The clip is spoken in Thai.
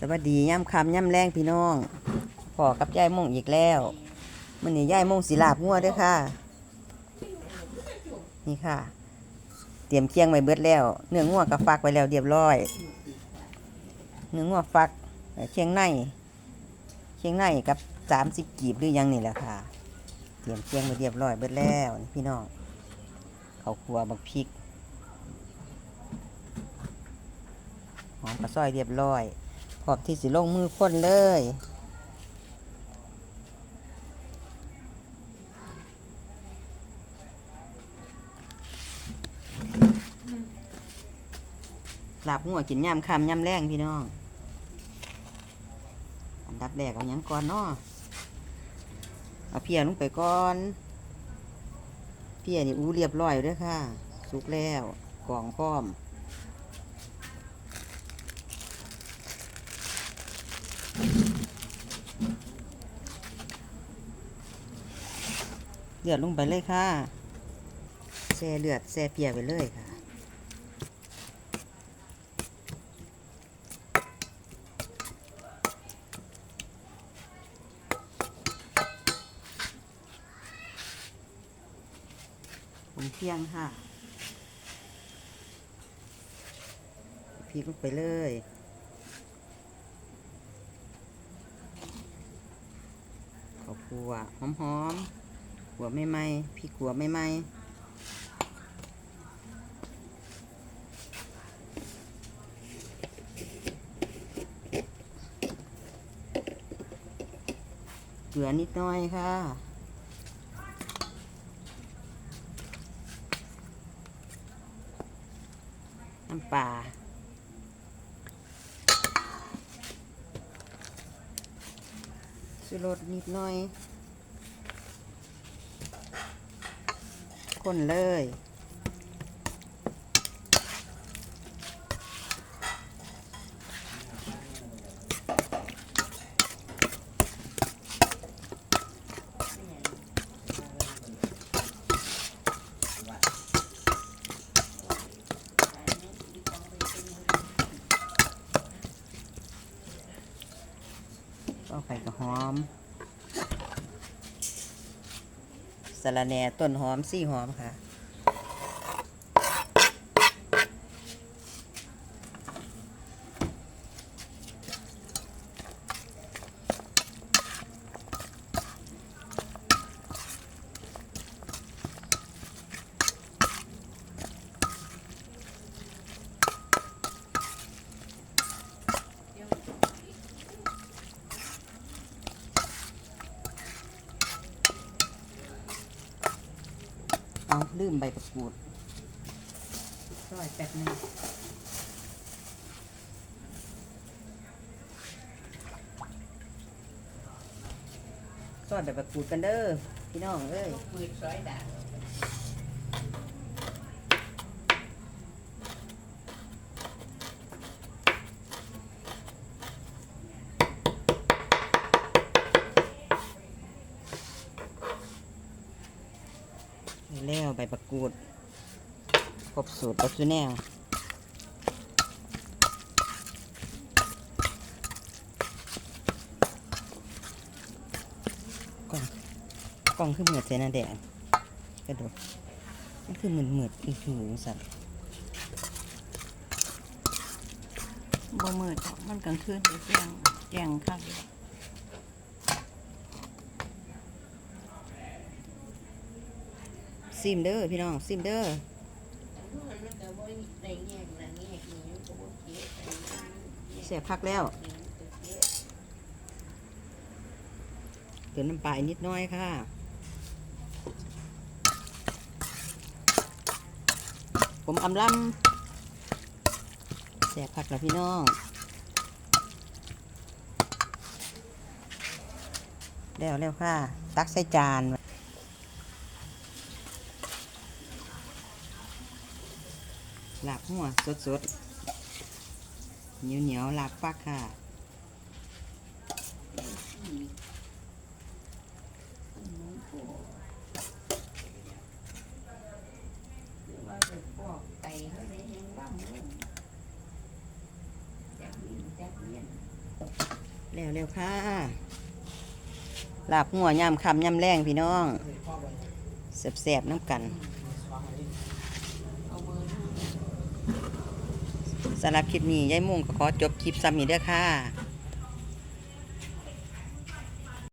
สวัสดีย่ำคำย่ำแรงพี่น้องพ่อกับยายมงอีกแล้วมันนี่ยายมงสีลาบงัวด้วยค่ะ นี่ค่ะ เตรียมเคียงไว้เบิดแล้ว เนื้องัวกับฟักไว้แล้วเรียบร้อย เนื้องัวฟักเคียงในเคียงในกับสามสิบกีบหรือยังนี่แหละค่ะ เตรียมเคียงไว้เรียบร้อยเบิดแล้วพี่น้องเขาครัวบักพริกหอมกระซอยเรียบร้อย ร้อมที่สิลงมือคนเลยลาบหัวกินย่ำคำย่ำแรงพี่น้อง อันดับแรกเอาหยังก่อนเนาะเอาเพียลงไปก่อน เพียนี่อู้เรียบร้อยด้วยค่ะ สุกแล้วกล่องพร้อม ลือดลงไปเลยค่ะแช่เลือดแช่เปียไปเลยค่ะผมเที่ยงค่ะพริกลงไปเลยข้าวคั่วหอมๆ หัวไม่ไหมพริกหัวไม่ไหมเกลือนิดหน่อยค่ะน้ำปลาสุรสนิดหน่อย คนเลยก็ไข่กระหอม สะระแหน่ต้นหอมซี่หอมค่ะ ลืมใบประกูดซอยแป๊บนึงซอยใบประกูดกันเด้อพี่น้องเอ้ยมือซอยดาง นี่แล้ว ใบประกรูดครบสูตรปัสสุแนวกล่องกล่องคือเหมือดเจนาแดงกระโดดมันคือเหมือนเหมือดอีหูสัตว์บ่เหมือดมันกลางคืนไปแจ้งแจ้งข้าง ซิมเด้อพี่น้องซิมเด้อเสียพักแล้วเติมน้ำปลาอีกนิดน้อยค่ะผมอำลำเสียบพักแล้วพี่น้องแล้วแล้วค่ะ ตักใส่จาน หลาบหัวสดสดเหนียวเหนียวๆลาบฟักค่ะแล้วแล้วค่ะหลาบหัวยำคำยำแรงพี่น้องแสบๆน้ำกันสำหรับคลิปนี้ยายมุ่งก็ขอจบคลิปซ้ำนี้เด้อค่ะ